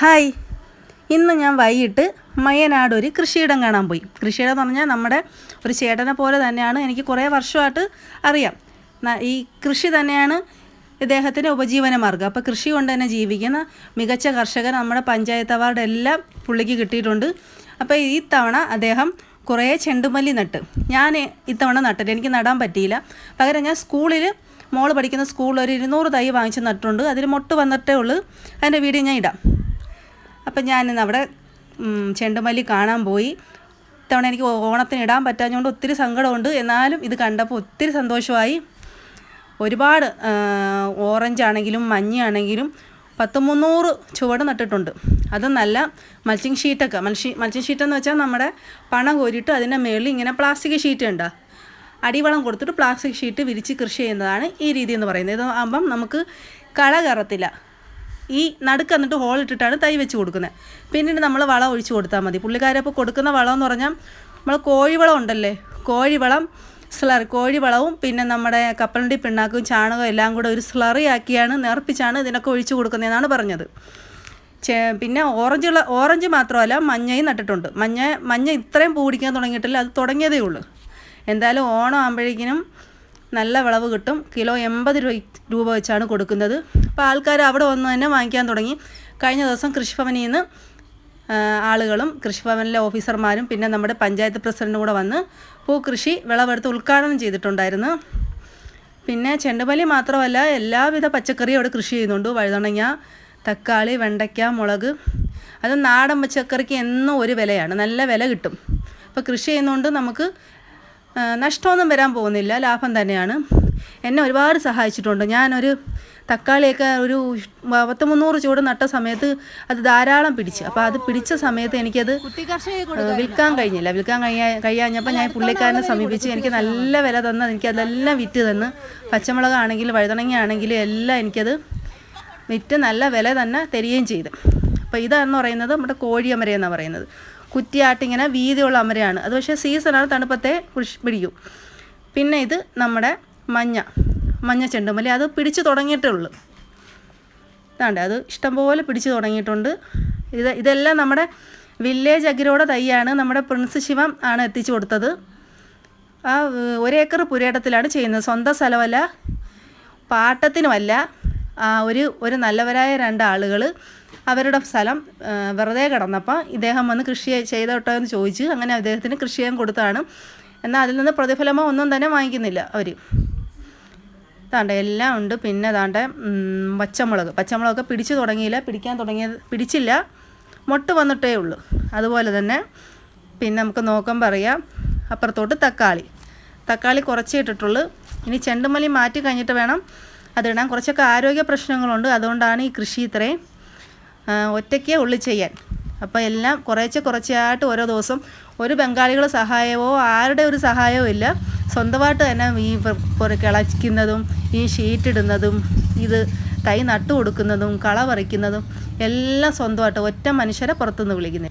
Hi. ഇന്ന് ഞാൻ വൈകിട്ട് മയനാട് ഒരു കൃഷിയിടം കാണാൻ പോയി. കൃഷിയിടം എന്ന് പറഞ്ഞാൽ നമ്മുടെ ഒരു ചേട്ടനെ പോലെ തന്നെയാണ് എനിക്ക് കുറേ വർഷമായിട്ട് അറിയാം. ഈ കൃഷി തന്നെയാണ് ഇദ്ദേഹത്തിന്റെ ഉപജീവന മാർഗം. അപ്പോൾ കൃഷി കൊണ്ട് തന്നെ ജീവിക്കുന്ന മികച്ച കർഷകൻ നമ്മുടെ പഞ്ചായത്ത് അവാർഡ് എല്ലാം പുള്ളിക്ക് കിട്ടിയിട്ടുണ്ട്. അപ്പോൾ ഈ തവണ അദ്ദേഹം കുറേ ചെണ്ടുമല്ലി നട്ട്. ഞാൻ ഇത്തവണ നട്ടില്ല. എനിക്ക് നടാൻ പറ്റിയില്ല. പകരം ഞാൻ സ്കൂളിൽ മോൾ പഠിക്കുന്ന സ്കൂളിൽ ഒരു ഇരുന്നൂറ് തൈ വാങ്ങിച്ച് നട്ടിട്ടുണ്ട്. അതിൽ മൊട്ട് വന്നിട്ടേ ഉള്ളൂ. അതിന്റെ വീഡിയോ ഞാൻ ഇടാം. അപ്പം ഞാനിന്ന് അവിടെ ചെണ്ടുമല്ലി കാണാൻ പോയി. ഇത്തവണ എനിക്ക് ഓണത്തിന് ഇടാൻ പറ്റാഞ്ഞുകൊണ്ട് ഒത്തിരി സങ്കടമുണ്ട്. എന്നാലും ഇത് കണ്ടപ്പോൾ ഒത്തിരി സന്തോഷമായി. ഒരുപാട് ഓറഞ്ച് ആണെങ്കിലും മഞ്ഞയാണെങ്കിലും പത്ത് മുന്നൂറ് ചുവട് നട്ടിട്ടുണ്ട്. അത് നല്ല മൾച്ചിങ് ഷീറ്റൊക്കെ. മൽഷി മൾച്ചിങ് ഷീറ്റ് എന്ന് വെച്ചാൽ നമ്മുടെ പണം കോരിയിട്ട് അതിന്റെ മേളിൽ ഇങ്ങനെ പ്ലാസ്റ്റിക് ഷീറ്റ് ഉണ്ട് അടിവളം കൊടുത്തിട്ട് പ്ലാസ്റ്റിക് ഷീറ്റ് വിരിച്ച് കൃഷി ചെയ്യുന്നതാണ് ഈ രീതി എന്ന് പറയുന്നത്. ഇത് ആകുമ്പം നമുക്ക് കള കയറത്തില്ല ഈ നടുക്ക് എന്നിട്ട് ഹോൾ ഇട്ടിട്ടാണ് തൈ വെച്ച് കൊടുക്കുന്നത്. പിന്നീട് നമ്മൾ വളം ഒഴിച്ച് കൊടുത്താൽ മതി. പുള്ളിക്കാരപ്പോൾ കൊടുക്കുന്ന വളം എന്ന് പറഞ്ഞാൽ നമ്മൾ കോഴിവളം ഉണ്ടല്ലേ? കോഴിവളം സ്ലറി കോഴിവളവും പിന്നെ നമ്മുടെ കപ്പലണ്ടി പിണ്ണാക്കും ചാണകവും എല്ലാം കൂടെ ഒരു സ്ലറി ആക്കിയാണ് നേർപ്പിച്ചാണ് ഇതിനൊക്കെ ഒഴിച്ചു കൊടുക്കുന്നതെന്നാണ് പറഞ്ഞത്. പിന്നെ ഓറഞ്ചുള്ള ഓറഞ്ച് മാത്രമല്ല മഞ്ഞയും നട്ടിട്ടുണ്ട്. മഞ്ഞ മഞ്ഞ ഇത്രയും പിടിക്കാൻ തുടങ്ങിയിട്ടില്ല. അത് തുടങ്ങിയതേ ഉള്ളൂ. എന്തായാലും ഓണം ആകുമ്പോഴേക്കിനും നല്ല വിളവ് കിട്ടും. കിലോ എൺപത് രൂപ വെച്ചാണ് കൊടുക്കുന്നത്. അപ്പോൾ ആൾക്കാർ അവിടെ വന്ന് തന്നെ വാങ്ങിക്കാൻ തുടങ്ങി. കഴിഞ്ഞ ദിവസം കൃഷിഭവനിൽ നിന്ന് ആളുകളും കൃഷിഭവനിലെ ഓഫീസർമാരും പിന്നെ നമ്മുടെ പഞ്ചായത്ത് പ്രസിഡന്റും കൂടെ വന്ന് പൂക്കൃഷി വിളവെടുത്ത് ഉദ്ഘാടനം ചെയ്തിട്ടുണ്ടായിരുന്നു. പിന്നെ ചെണ്ടുമല്ലി മാത്രമല്ല എല്ലാവിധ പച്ചക്കറിയും അവിടെ കൃഷി ചെയ്യുന്നുണ്ട്. വഴുതണങ്ങ തക്കാളി വെണ്ടയ്ക്ക മുളക്. അത് നാടൻ പച്ചക്കറിക്ക് എന്നും ഒരു വിലയാണ്. നല്ല വില കിട്ടും. അപ്പോൾ കൃഷി ചെയ്യുന്നതുകൊണ്ട് നമുക്ക് നഷ്ടമൊന്നും വരാൻ പോകുന്നില്ല. ലാഭം തന്നെയാണ്. എന്നെ ഒരുപാട് സഹായിച്ചിട്ടുണ്ട്. ഞാനൊരു തക്കാളിയൊക്കെ ഒരു പത്ത് മുന്നൂറ് ചൂട് നട്ട സമയത്ത് അത് ധാരാളം പിടിച്ചു. അപ്പോൾ അത് പിടിച്ച സമയത്ത് എനിക്കത് വിൽക്കാൻ കഴിഞ്ഞില്ല. വിൽക്കാൻ കഴിയാ കഴിയാഞ്ഞപ്പോൾ ഞാൻ പുള്ളിക്കാരനെ സമീപിച്ച് എനിക്ക് നല്ല വില തന്ന് എനിക്കതെല്ലാം വിറ്റ് തന്ന്. പച്ചമുളകാണെങ്കിലും വഴുതണങ്ങ ആണെങ്കിലും എല്ലാം എനിക്കത് വിറ്റ് നല്ല വില തന്നെ തരികയും ചെയ്തു. അപ്പോൾ ഇതാണെന്ന് പറയുന്നത് നമ്മുടെ കോഴിയമര എന്നാണ് പറയുന്നത്. കുറ്റിയാട്ടിങ്ങനെ വീതിയുള്ള അമരയാണ്. അത് പക്ഷേ സീസണാണ് തണുപ്പത്തെ പിടിക്കും. പിന്നെ ഇത് നമ്മുടെ മഞ്ഞ മഞ്ഞ ചെണ്ടുമല്ലി. അത് പിടിച്ചു തുടങ്ങിയിട്ടേ ഉള്ളൂ. ഇതാണ്ട് അത് ഇഷ്ടംപോലെ പിടിച്ചു തുടങ്ങിയിട്ടുണ്ട്. ഇത് ഇതെല്ലാം നമ്മുടെ വില്ലേജ് അഗ്രോടെ തൈയാണ്. നമ്മുടെ പ്രിൻസ് ശിവം ആണ് എത്തിച്ചു കൊടുത്തത്. ആ ഒരേക്കർ പുരേടത്തിലാണ് ചെയ്യുന്നത്. സ്വന്തം സ്ഥലമല്ല പാട്ടത്തിനുമല്ല. ഒരു ഒരു നല്ലവരായ രണ്ട് രണ്ടാളുകൾ അവരുടെ സ്ഥലം വെറുതെ കിടന്നപ്പോൾ ഇദ്ദേഹം വന്ന് കൃഷി ചെയ്തോട്ടോ എന്ന് ചോദിച്ച് അങ്ങനെ അദ്ദേഹത്തിന് കൃഷി ചെയ്യാൻ കൊടുത്താണ് എന്നാൽ അതിൽ നിന്ന് പ്രതിഫലമോ ഒന്നും തന്നെ വാങ്ങിക്കുന്നില്ല അവർ താണ്ട എല്ലാം ഉണ്ട്. പിന്നെ താണ്ട പച്ചമുളക്. പച്ചമുളകൊക്കെ പിടിച്ചു തുടങ്ങിയില്ല. പിടിക്കാൻ തുടങ്ങിയത് പിടിച്ചില്ല. മൊട്ട് വന്നിട്ടേ ഉള്ളൂ. അതുപോലെ തന്നെ പിന്നെ നമുക്ക് നോക്കുമ്പോൾ അറിയാം അപ്പുറത്തോട്ട് തക്കാളി. തക്കാളി കുറച്ചേ ഇട്ടിട്ടുള്ളൂ. ഇനി ചെണ്ടുമല്ലി മാറ്റി കഴിഞ്ഞിട്ട് വേണം അതിടാൻ കുറച്ചൊക്കെ ആരോഗ്യ പ്രശ്നങ്ങളുണ്ട്. അതുകൊണ്ടാണ് ഈ കൃഷി ഇത്രയും ഒറ്റയ്ക്കേ ഉള്ളു ചെയ്യാൻ. അപ്പോൾ എല്ലാം കുറേശ്ശെ കുറച്ചായിട്ട് ഓരോ ദിവസം ഒരു ബംഗാളികളുടെ സഹായമോ ആരുടെ ഒരു സഹായവും ഇല്ല. സ്വന്തമായിട്ട് തന്നെ ഈ കിളയ്ക്കുന്നതും ഈ ഷീറ്റ് ഇടുന്നതും ഇത് തൈ നട്ടു കൊടുക്കുന്നതും കള പറിക്കുന്നതും എല്ലാം സ്വന്തമായിട്ട് ഒറ്റ മനുഷ്യരെ പുറത്തുനിന്ന് വിളിക്കുന്നത്